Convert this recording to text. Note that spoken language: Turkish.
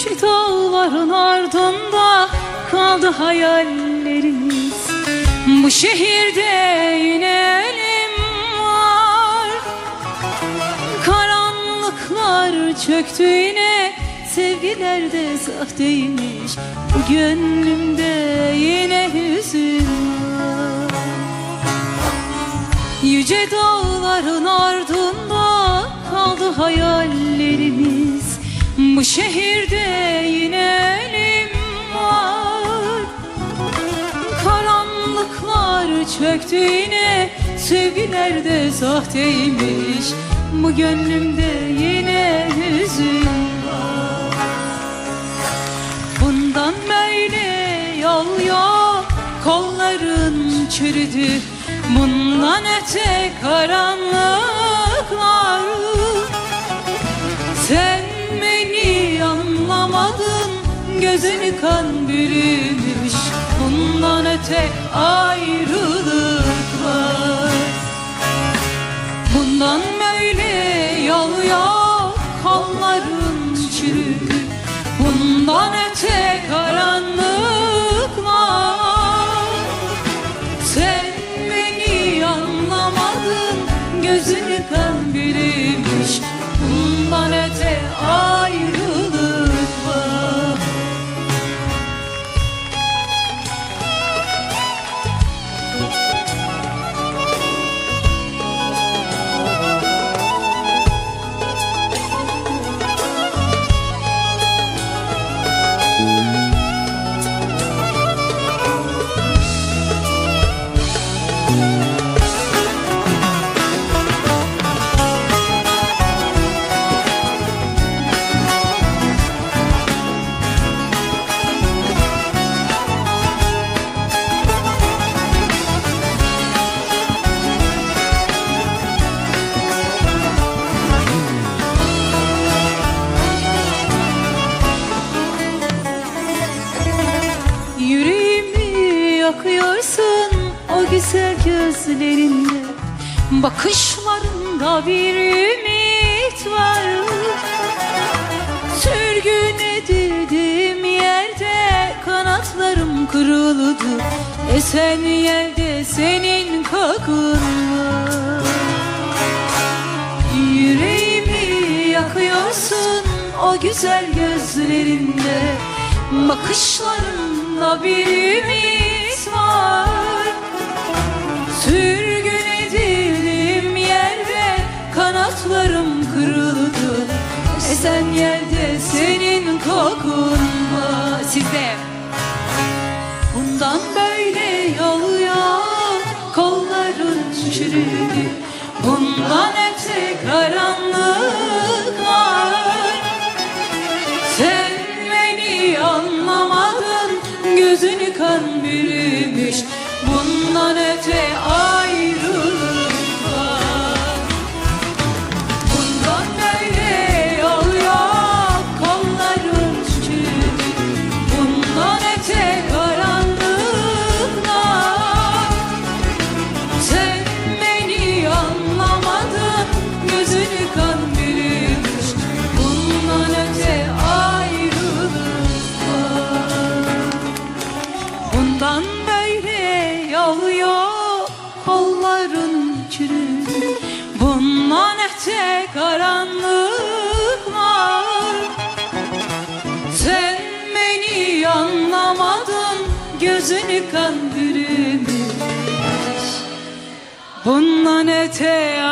Yüce dağların ardında kaldı hayallerimiz. Bu şehirde yine elim var. Karanlıklar çöktü yine Sevgiler de sahteymiş Bu gönlümde yine hüzün Yüce dağların ardında kaldı hayallerimiz Bu şehirde yine elim var. Karanlıklar çöktü yine Sevgiler de sahteymiş. Bu gönlümde yine hüzün Bundan böyle yol yok Kolların çürüdü. Bundan öte karanlıklar Gözünü kan bürümüş. Bundan öte ayrılık var. Bundan böyle yol yok Kolların çürüdü Bundan öte karanlık var. Sen beni anlamadın Gözünü kan bürümüş. Bundan öte ayrılık güzel gözlerinde Bakışlarında bir ümit var. Sürgün edildiğim yerde kanatlarım kırıldı Esen yerde senin kokun Yüreğimi yakıyorsun o güzel gözlerinde Bakışlarında bir ümit var kanatlarım kırıldı. Esen yerde senin kokun var. Sizde. Bundan böyle yol yok. Kolların çürüdü Bundan öte karanlık var. Sen beni anlamadın. Gözünü kan bürümüş. Bundan öte ayrılık Bundan öte karanlık var. Sen beni anlamadın Gözünü kan bürümüş. Bundan öte